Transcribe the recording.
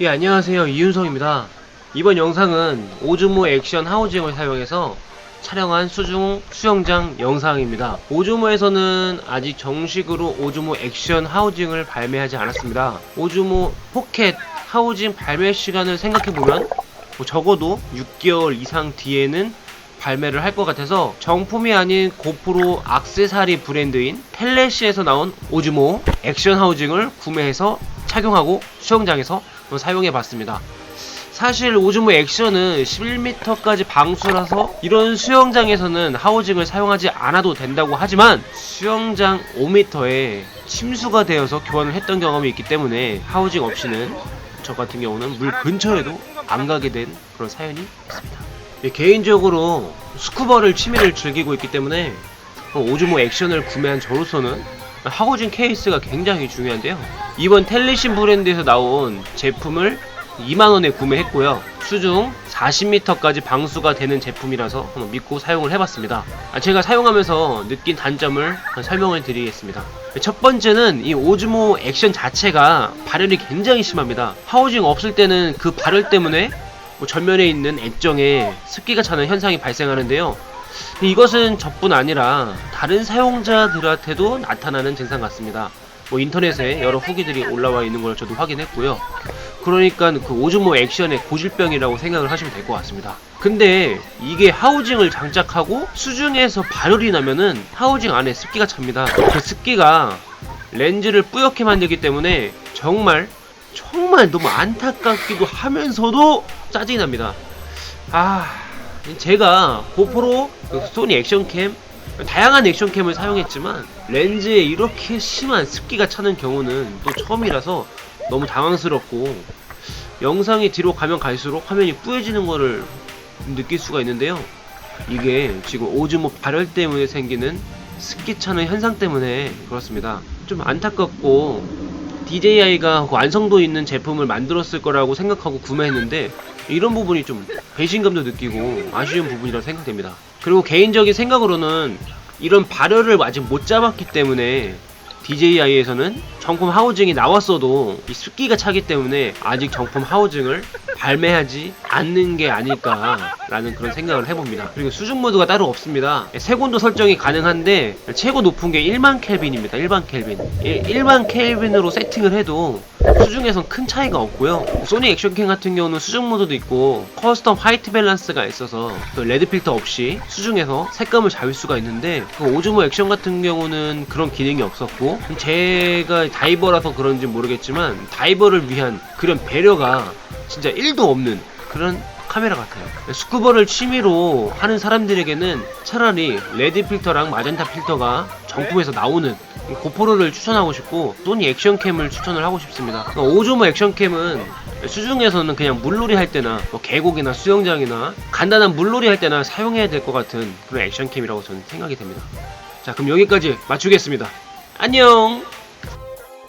예, 안녕하세요. 이윤성입니다. 이번 영상은 오즈모 액션 하우징을 사용해서 촬영한 수중 수영장 영상입니다. 오즈모에서는 아직 정식으로 오즈모 액션 하우징을 발매하지 않았습니다. 오즈모 포켓 하우징 발매 시간을 생각해보면 뭐 적어도 6개월 이상 뒤에는 발매를 할 것 같아서 정품이 아닌 고프로 악세사리 브랜드인 텔레시에서 나온 오즈모 액션 하우징을 구매해서 착용하고 수영장에서 사용해 봤습니다. 사실 오즈모 액션은 11m까지 방수라서 이런 수영장에서는 하우징을 사용하지 않아도 된다고 하지만 수영장 5m에 침수가 되어서 교환을 했던 경험이 있기 때문에 하우징 없이는 저 같은 경우는 물 근처에도 안 가게 된 그런 사연이 있습니다. 예, 개인적으로 스쿠버를 취미를 즐기고 있기 때문에 오즈모 액션을 구매한 저로서는 하우징 케이스가 굉장히 중요한데요. 이번 텔리신 브랜드에서 나온 제품을 2만원에 구매했고요. 수중 40m까지 방수가 되는 제품이라서 한번 믿고 사용을 해봤습니다. 아, 제가 사용하면서 느낀 단점을 설명을 드리겠습니다. 첫 번째는 이 오즈모 액션 자체가 발열이 굉장히 심합니다. 하우징 없을 때는 그 발열 때문에 뭐 전면에 있는 액정에 습기가 차는 현상이 발생하는데요. 이것은 저뿐 아니라 다른 사용자들한테도 나타나는 증상 같습니다. 뭐 인터넷에 여러 후기들이 올라와 있는 걸 저도 확인했고요. 그러니까 그 오즈모 액션의 고질병이라고 생각을 하시면 될 것 같습니다. 근데 이게 하우징을 장착하고 수중에서 발열이 나면은 하우징 안에 습기가 찹니다. 그 습기가 렌즈를 뿌옇게 만들기 때문에 정말 정말 너무 안타깝기도 하면서도 짜증이 납니다. 아, 제가 고프로 그 소니 액션캠 다양한 액션캠을 사용했지만 렌즈에 이렇게 심한 습기가 차는 경우는 또 처음이라서 너무 당황스럽고 영상이 뒤로 가면 갈수록 화면이 뿌얘지는 거를 느낄 수가 있는데요. 이게 지금 오즈모 발열 때문에 생기는 습기 차는 현상 때문에 그렇습니다. 좀 안타깝고 DJI가 완성도 있는 제품을 만들었을 거라고 생각하고 구매했는데 이런 부분이 좀 배신감도 느끼고 아쉬운 부분이라고 생각됩니다. 그리고 개인적인 생각으로는 이런 발열을 아직 못 잡았기 때문에 DJI에서는 정품 하우징이 나왔어도 이 습기가 차기 때문에 아직 정품 하우징을 발매하지 않는 게 아닐까라는 그런 생각을 해봅니다. 그리고 수중 모드가 따로 없습니다. 색온도 설정이 가능한데 최고 높은 게 1만 켈빈입니다. 1만 켈빈. 1만 켈빈으로 세팅을 해도 수중에선 큰 차이가 없고요. 소니 액션캠 같은 경우는 수중 모드도 있고 커스텀 화이트 밸런스가 있어서 그 레드 필터 없이 수중에서 색감을 잡을 수가 있는데 그 오즈모 액션 같은 경우는 그런 기능이 없었고 제가 다이버라서 그런지 모르겠지만 다이버를 위한 그런 배려가 진짜 1도 없는 그런 카메라 같아요. 스쿠버를 취미로 하는 사람들에게는 차라리 레드 필터랑 마젠타 필터가 정품에서 나오는 고프로를 추천하고 싶고 소니 액션캠을 추천을 하고 싶습니다. 오즈모 액션캠은 수중에서는 그냥 물놀이 할 때나 뭐 계곡이나 수영장이나 간단한 물놀이 할 때나 사용해야 될 것 같은 그런 액션캠이라고 저는 생각이 됩니다. 자 그럼 여기까지 맞추겠습니다. 안녕!